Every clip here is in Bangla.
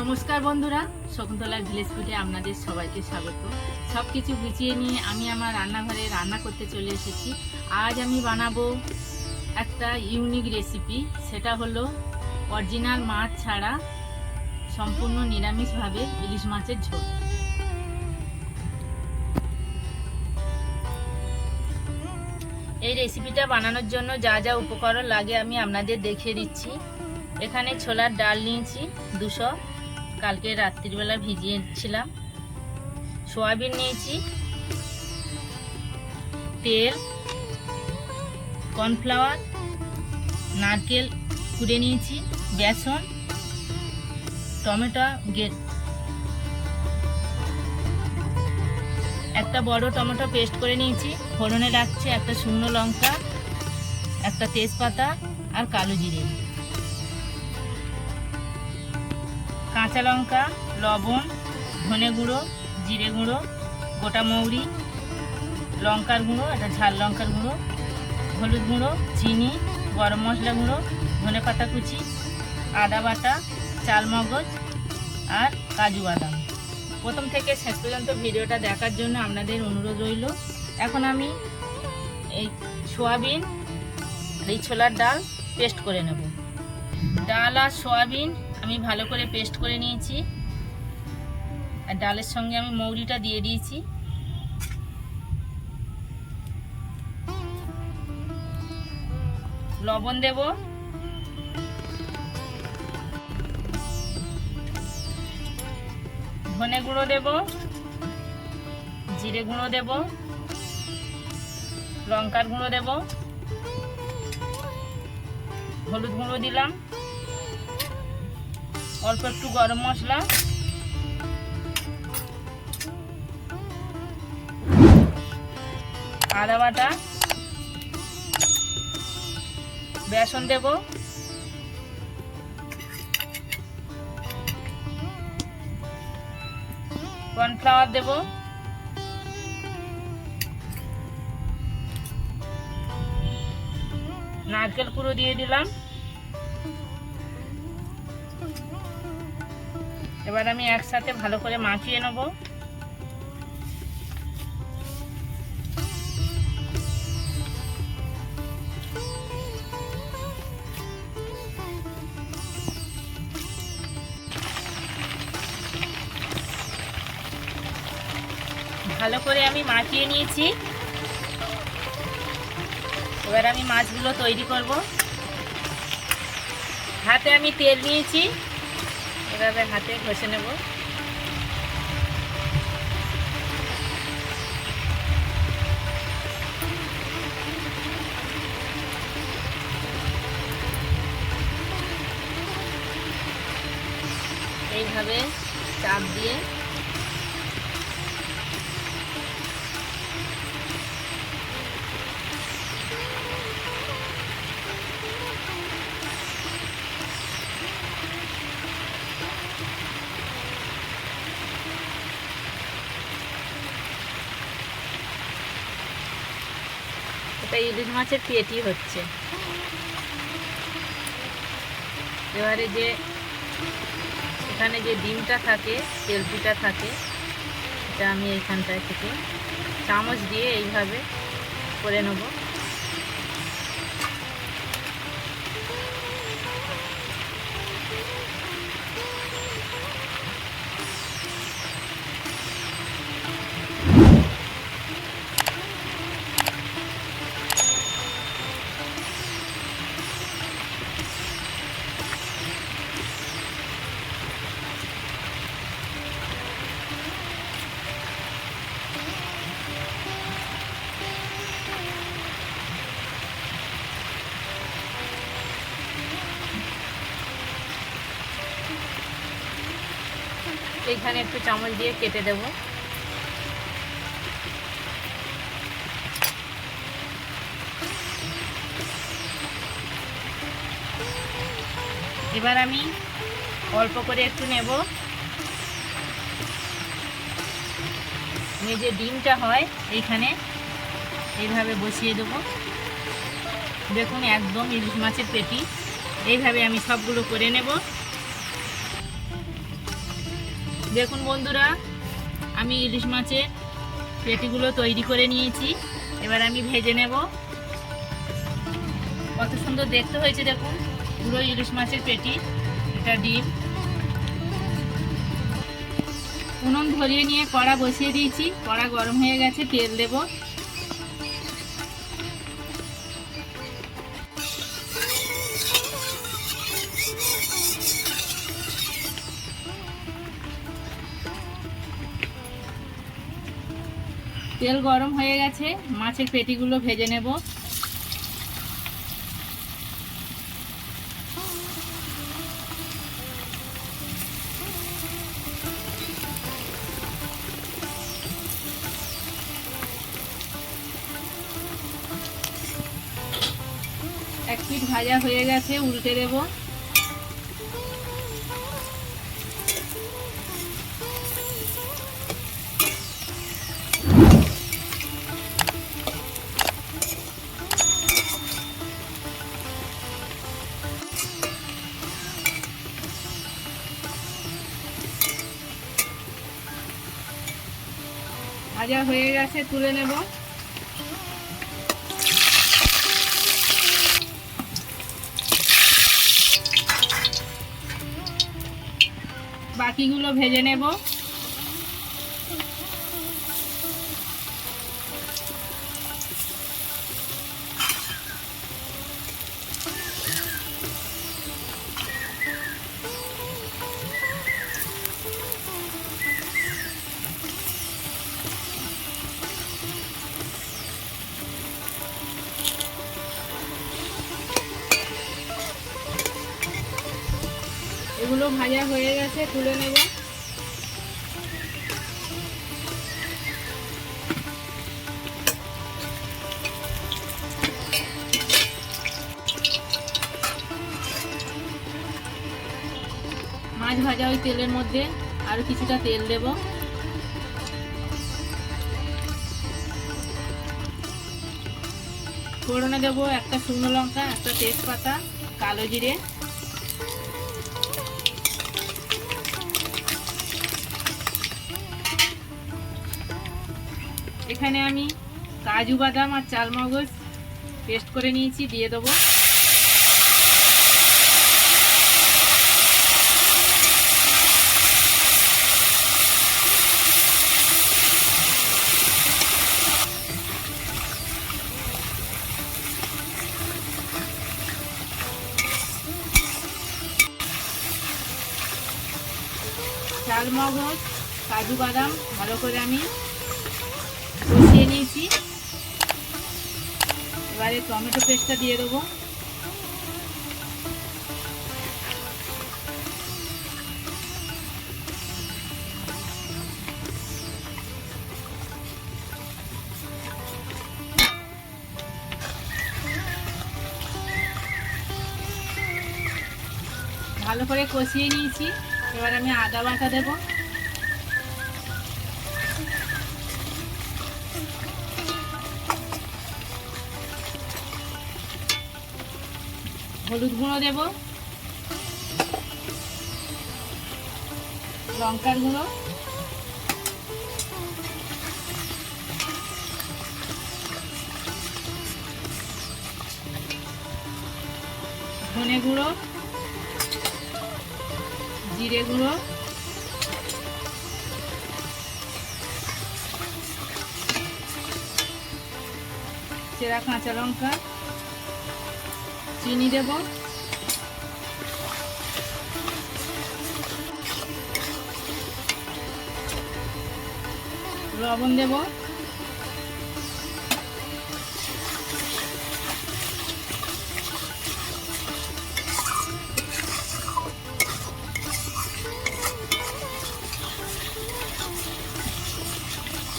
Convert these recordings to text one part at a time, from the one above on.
নমস্কার বন্ধুরা, শকুন্তলার ভিলেজ ফুডে আপনাদের সবাইকে স্বাগত। সব কিছু গুছিয়ে নিয়ে আমি আমার রান্নাঘরে রান্না করতে চলে এসেছি। আজ আমি বানাবো একটা ইউনিক রেসিপি সেটা হলো অরিজিনাল মাছ ছাড়া সম্পূর্ণ নিরামিষভাবে ইলিশ মাছের ঝোল। এই রেসিপিটা বানানোর জন্য যা যা উপকরণ লাগে আমি আপনাদের দেখিয়ে দিচ্ছি। এখানে ছোলার ডাল নিয়েছি দুশো কালকে রাত্রিবেলা ভিজিয়েছিলাম সয়াবিন নিয়েছি, তেল, কর্নফ্লাওয়ার, নারকেল কুড়ে নিয়েছি, বেসন, টমেটো গেট একটা বড় টমেটো পেস্ট করে নিয়েছি, ফোড়নে রাখছি একটা শুকনো লঙ্কা, একটা তেজপাতা আর কালো জিরে। কাঁচা লঙ্কা, লবণ, ধনে গুঁড়ো, জিরে গুঁড়ো, গোটা মৌরি, লঙ্কার গুঁড়ো একটা ঝাল লঙ্কার গুঁড়ো, হলুদ গুঁড়ো, চিনি, গরম মশলা গুঁড়ো, ধনে পাতা কুচি, আদা বাটা, চাল মগজ আর কাজু বাদাম। প্রথম থেকে শেষ পর্যন্ত ভিডিওটা দেখার জন্য আপনাদের অনুরোধ রইল। এখন আমি এই সোয়াবিন, এই ছোলার ডাল পেস্ট করে নেব। ডাল আর সোয়াবিন আমি ভালো করে পেস্ট করে নিয়েছি। আর ডালের সঙ্গে আমি মৌরিটা দিয়ে দিয়েছি। লবণ দেব। ধনে গুঁড়ো দেব। জিরে গুঁড়ো দেব। লঙ্কার গুঁড়ো দেব। হলুদ গুঁড়ো দিলাম। অল্প একটু গরম মশলা। আদা বাটা। বেসন দেব। কর্নফ্লাওয়ার দেব। নারকেল কুড়ো দিয়ে দিলাম। এবার আমি একসাথে ভালো করে মাখিয়ে নেব। ভালো করে আমি মাখিয়ে নিয়েছি। এবার আমি মাছগুলো তৈরি করব। হাতে আমি তেল নিয়েছি। এভাবে হাতে ঘষে নেব। এইভাবে চাপ দিয়ে এটা ইলিশ মাছের পেটি হচ্ছে। এবারে যে এখানে যে ডিমটা থাকে, তেলপিটা থাকে, এটা আমি এইখানটায় থেকে চামচ দিয়ে এইভাবে করে নেব। এইখানে একটু চামচ দিয়ে কেটে দেব। এবার আমি অল্প করে একটু নেব। যে ডিমটা হয়, এইখানে এইভাবে বসিয়ে দেব। দেখুন, একদম ইলিশ মাছের পেটি। এইভাবে আমি সবগুলো করে নেব। দেখুন বন্ধুরা, আমি ইলিশ মাছের পেটিগুলো তৈরি করে নিয়েছি। এবার আমি ভেজে নেব। কত সুন্দর দেখতে হয়েছে দেখুন, পুরো ইলিশ মাছের পেটি, এটা ডিম। উনুন ধরিয়ে নিয়ে কড়া বসিয়ে দিয়েছি, কড়া গরম হয়ে গেছে, তেল দেব। তেল গরম হয়ে গেছে, মাছের পেটিগুলো ভেজে নেব। এক পিঠ ভাজা হয়ে গেছে, উল্টে দেব। ভাজা হয়ে গেছে তুলে নেব। বাকিগুলো ভেজে নেব। এগুলো ভাজা হয়ে গেছে, তুলে নেব। মাছ ভাজা ওই তেলের মধ্যে, আরও কিছুটা তেল দেব। ফোড়নে দেবো একটা শুকনো লঙ্কা, একটা তেজপাতা, কালো জিরে। এখানে আমি কাজু বাদাম আর চালমগজ পেস্ট করে নিয়েছি, দিয়ে দেবো। চালমগজ কাজু বাদাম ভালো করে আমি এবারে টমেটো পেস্টটা দিয়ে দেবো। ভালো করে কষিয়ে নিয়েছি। এবার আমি আদা বাটা দেবো। হলুদ গুঁড়ো দেব। লঙ্কার গুঁড়ো। ধনে গুঁড়ো। জিরে গুঁড়ো। চেরা কাঁচা লঙ্কা। চিনি দেব। লবণ দেব।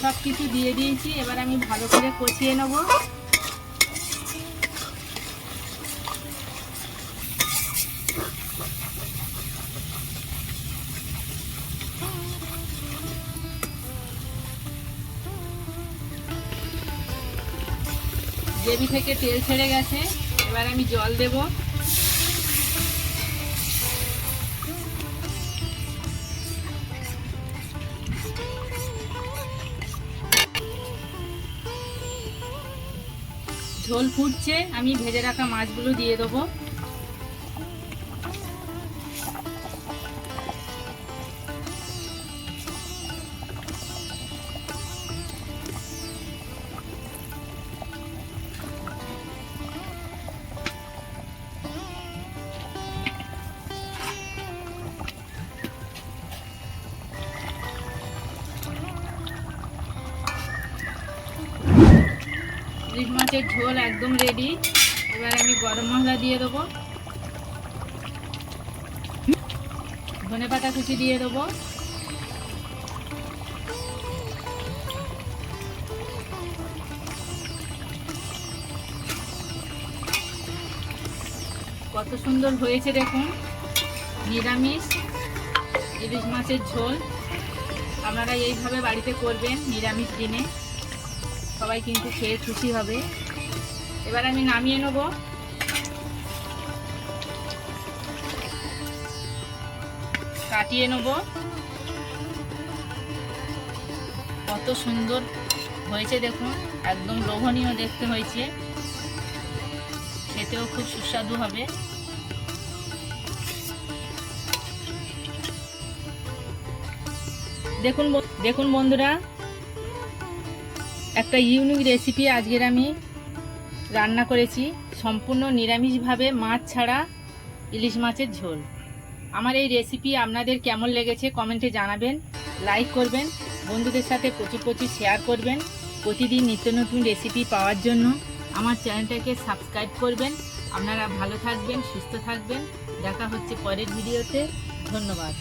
সব কিছু দিয়ে দিয়েছি এবার আমি ভালো করে কষিয়ে নেব। গ্রেভি থেকে তেল ছেড়ে গেছে। এবার আমি জল দেব। ঝোল ফুটছে, আমি ভেজে রাখা মাছগুলো দিয়ে দেবো। ইলিশ মাছের ঝোল একদম রেডি এবার আমি গরম মশলা দিয়ে দেবো। ধনে পাতা কুচি দিয়ে দেবো। কত সুন্দর হয়েছে দেখুন। নিরামিষ ইলিশ মাছের ঝোল। আপনারা এইভাবে বাড়িতে করবেন নিরামিষ দিনে। সবাই কিন্তু খেয়ে খুশি হবে। এবার আমি নামিয়ে নেব। কাটিয়ে নেব। কত সুন্দর হয়েছে দেখুন, একদম লোভনীয় দেখতে হয়েছে। খেতেও খুব সুস্বাদু হবে। দেখুন দেখুন বন্ধুরা একটা ইউনিক রেসিপি আজকের আমি রান্না করেছি। সম্পূর্ণ নিরামিষভাবে মাছ ছাড়া ইলিশ মাছের ঝোল। আমার এই রেসিপি আপনাদের কেমন লেগেছে কমেন্টে জানাবেন লাইক করবেন, বন্ধুদের সাথে প্রচুর প্রচুর শেয়ার করবেন, প্রতিদিন নিত্য নতুন রেসিপি পাওয়ার জন্য আমার চ্যানেলটাকে সাবস্ক্রাইব করবেন। আপনারা ভালো থাকবেন, সুস্থ থাকবেন। দেখা হচ্ছে পরের ভিডিওতে ধন্যবাদ।